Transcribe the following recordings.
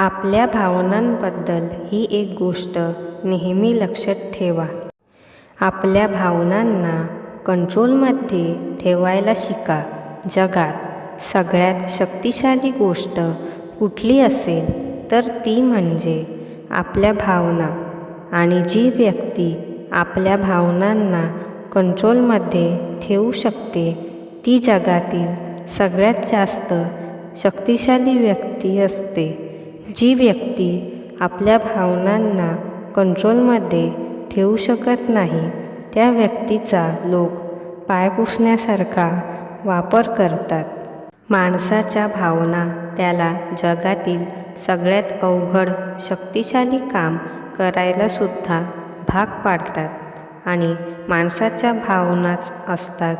आपल्या भावनांबद्दल ही एक गोष्ट नेहमी लक्षात ठेवा. आपल्या भावनांना कंट्रोलमध्ये ठेवायला शिका. जगात सगळ्यात शक्तिशाली गोष्ट कुठली असेल तर ती म्हणजे आपल्या भावना आणि जी व्यक्ती आपल्या भावनांना कंट्रोलमध्ये ठेवू शकते ती जगातील सगळ्यात जास्त शक्तिशाली व्यक्ती असते. जी व्यक्ती आपल्या भावनांना कंट्रोलमध्ये ठेवू शकत नाही त्या व्यक्तीचा लोक पाय पुसण्यासारखा वापर करतात. माणसाच्या भावना त्याला जगातील सगळ्यात अवघड शक्तिशाली काम करायलासुद्धा भाग पाडतात आणि माणसाच्या भावनाच असतात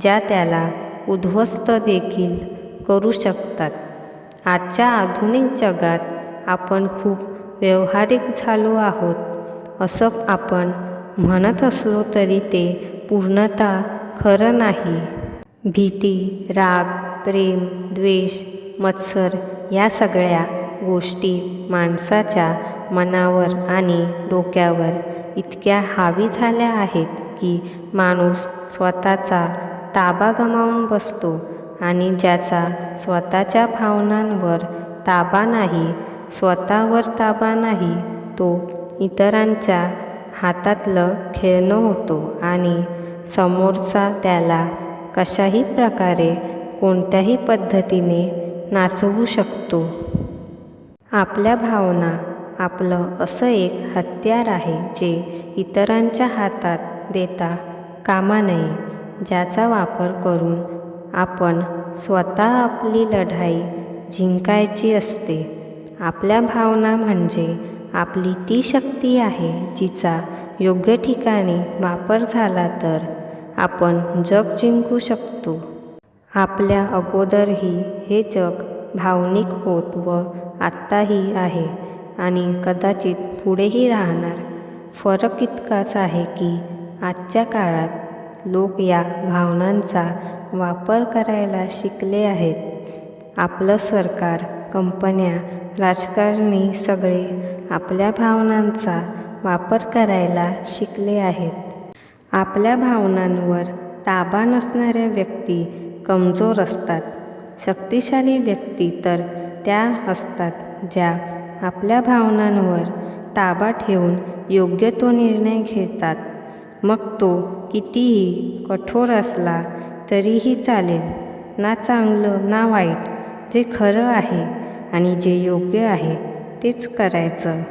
ज्या त्याला उद्ध्वस्त देखील करू शकतात. आजच्या आधुनिक जगात आपण खूप व्यावहारिक झालो आहोत असं आपण म्हणत असलो तरी ते पूर्णतः खरं नाही. भीती राग प्रेम द्वेष मत्सर या सगळ्या गोष्टी माणसाच्या मनावर आणि डोक्यावर इतक्या हावी झाल्या आहेत की माणूस स्वतःचा ताबा गमावून बसतो. आणि ज्याचा स्वतःच्या भावनांवर ताबा नाही स्वतःवर ताबा नाही तो इतरांच्या हातातलं खेळणं होतो आणि समोरचा त्याला कशाही प्रकारे कोणत्याही पद्धतीने नाचवू शकतो. आपल्या भावना आपलं असं एक हत्यार आहे जे इतरांच्या हातात देता कामा नये ज्याचा वापर करून आपण स्वतः आपली लढाई जिंकायची असते. आपल्या भावना म्हणजे आपली ती शक्ती आहे जिचा योग्य ठिकाणी वापर झाला तर आपण जग जिंकू शकतो. आपल्या अगोदरही हे जग भावनिक होत व आत्ताही आहे आणि कदाचित पुढेही राहणार. फरक इतकाच आहे की आजच्या काळात लोक या भावनांचा वापर करायला शिकले आहेत. आपलं सरकार कंपन्या राजकारणी सगळे आपल्या भावनांचा वापर करायला शिकले आहेत. आपल्या भावनांवर ताबा नसणाऱ्या व्यक्ती कमजोर असतात. शक्तिशाली व्यक्ती तर त्या असतात ज्या आपल्या भावनांवर ताबा ठेवून योग्य तो निर्णय घेतात. मग तो कितीही कठोर असला तरीही चालेल. ना चांगलं ना वाईट. जे खरं आहे आणि जे योग्य आहे तेच करायचं.